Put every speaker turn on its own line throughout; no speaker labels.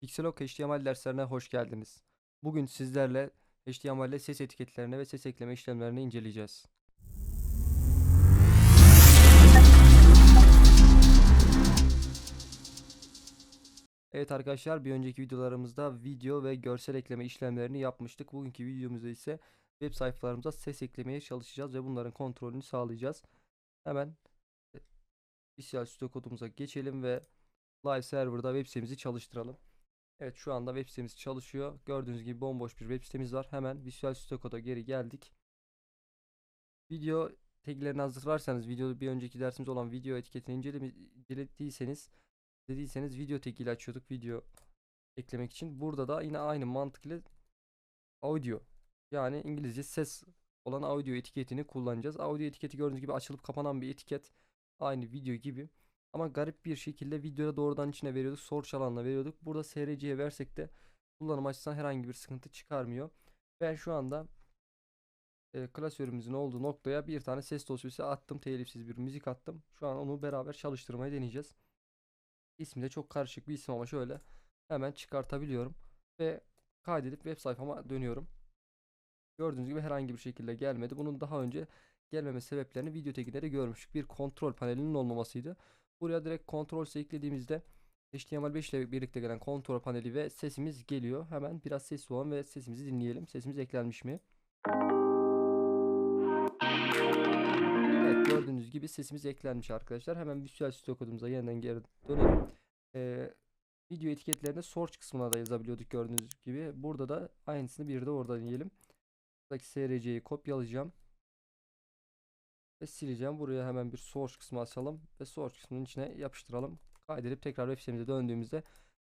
Pixelok HTML derslerine hoş geldiniz. Bugün sizlerle HTML ile ses etiketlerine ve ses ekleme işlemlerini inceleyeceğiz. Evet arkadaşlar bir önceki videolarımızda video ve görsel ekleme işlemlerini yapmıştık. Bugünkü videomuzda ise web sayfalarımıza ses eklemeye çalışacağız ve bunların kontrolünü sağlayacağız. Hemen e, Visual Studio kodumuza geçelim ve Live Server'da web sitemizi çalıştıralım. Evet şu anda web sitemiz çalışıyor. Gördüğünüz gibi bomboş bir web sitemiz var. Hemen Visual Studio geri geldik. Video taglerini hazırlarsanız video bir önceki dersimiz olan video etiketini incelediyseniz dediyseniz video tag ile açıyorduk video eklemek için. Burada da yine aynı mantık ile audio yani İngilizce ses olan audio etiketini kullanacağız. Audio etiketi gördüğünüz gibi açılıp kapanan bir etiket. Aynı video gibi. Ama garip bir şekilde videoya doğrudan içine veriyorduk. Source alanına veriyorduk. Burada SRC'ye versek de kullanım açısından herhangi bir sıkıntı çıkarmıyor. Ben şu anda e, klasörümüzün olduğu noktaya bir tane ses dosyası attım. Telifsiz bir müzik attım. Şu an onu beraber çalıştırmayı deneyeceğiz. İsmi de çok karışık bir isim ama şöyle hemen çıkartabiliyorum. Ve kaydedip web sayfama dönüyorum. Gördüğünüz gibi herhangi bir şekilde gelmedi. Bunun daha önce gelmeme sebeplerini video taginde de görmüştük. Bir kontrol panelinin olmamasıydı. Buraya direkt kontrol eklediğimizde HTML5 ile birlikte gelen kontrol paneli ve sesimiz geliyor. Hemen biraz sesli olan ve sesimizi dinleyelim. Sesimiz eklenmiş mi? Evet gördüğünüz gibi sesimiz eklenmiş arkadaşlar. Hemen Visual Studio kodumuza yeniden geri dönelim. Ee, video etiketlerinde source kısmına da yazabiliyorduk gördüğünüz gibi. Burada da aynısını bir de orada deneyelim. Buradaki SRC'yi kopyalayacağım. Ve sileceğim. Buraya hemen bir source kısmı açalım. Ve source kısmının içine yapıştıralım. Kaydedip tekrar web sitemize döndüğümüzde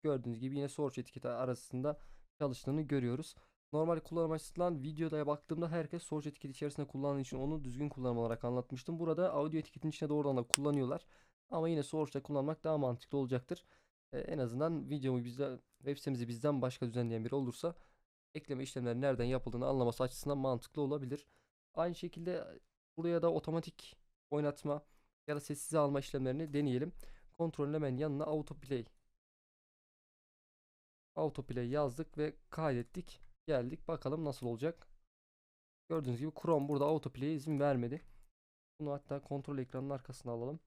gördüğünüz gibi yine source etiketi arasında çalıştığını görüyoruz. Normal kullanım açısından videoda baktığımda herkes source etiketi içerisinde kullandığı için onu düzgün kullanım olarak anlatmıştım. Burada audio etiketin içine doğrudan da kullanıyorlar. Ama yine source'da kullanmak daha mantıklı olacaktır. Ee, en azından videomu bizden, web sitemizi bizden başka düzenleyen biri olursa ekleme işlemleri nereden yapıldığını anlaması açısından mantıklı olabilir. Aynı şekilde buraya da otomatik oynatma ya da sessize alma işlemlerini deneyelim. Kontrolün hemen yanına autoplay autoplay yazdık ve kaydettik. Geldik bakalım nasıl olacak. Gördüğünüz gibi Chrome burada autoplay'e izin vermedi. Bunu hatta kontrol ekranının arkasına alalım.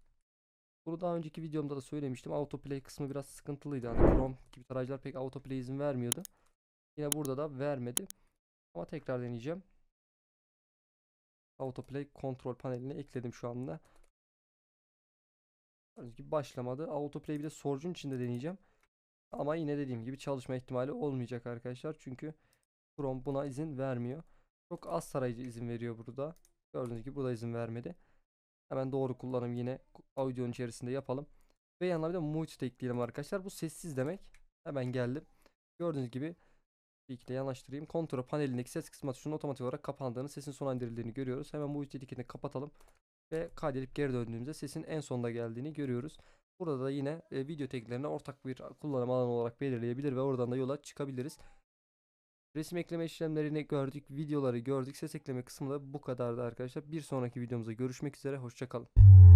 Bunu daha önceki videomda da söylemiştim. Autoplay kısmı biraz sıkıntılıydı. Hani Chrome gibi tarayıcılar pek autoplay izin vermiyordu. Yine burada da vermedi. Ama tekrar deneyeceğim. Autoplay kontrol paneline ekledim şu anda. Gördüğünüz gibi başlamadı. Autoplay bir de sorucun içinde deneyeceğim. Ama yine dediğim gibi çalışma ihtimali olmayacak arkadaşlar. Çünkü Chrome buna izin vermiyor. Çok az tarayıcı izin veriyor burada. Gördüğünüz gibi bu da izin vermedi. Hemen doğru kullanım yine audio'nun içerisinde yapalım. Ve yanına bir de mute de ekleyelim arkadaşlar. Bu sessiz demek. Hemen geldim. Gördüğünüz gibi bir iki de yanaştırayım. Kontrol panelindeki ses kısmı tuşunun otomatik olarak kapandığını, sesin sona indirildiğini görüyoruz. Hemen mute etiketini kapatalım. Ve kaydedip geri döndüğümüzde sesin en sonda geldiğini görüyoruz. Burada da yine e, video taglerine ortak bir kullanım alanı olarak belirleyebilir ve oradan da yola çıkabiliriz. Resim ekleme işlemlerini gördük, videoları gördük. Ses ekleme kısmı da bu kadardı arkadaşlar. Bir sonraki videomuzda görüşmek üzere. Hoşçakalın.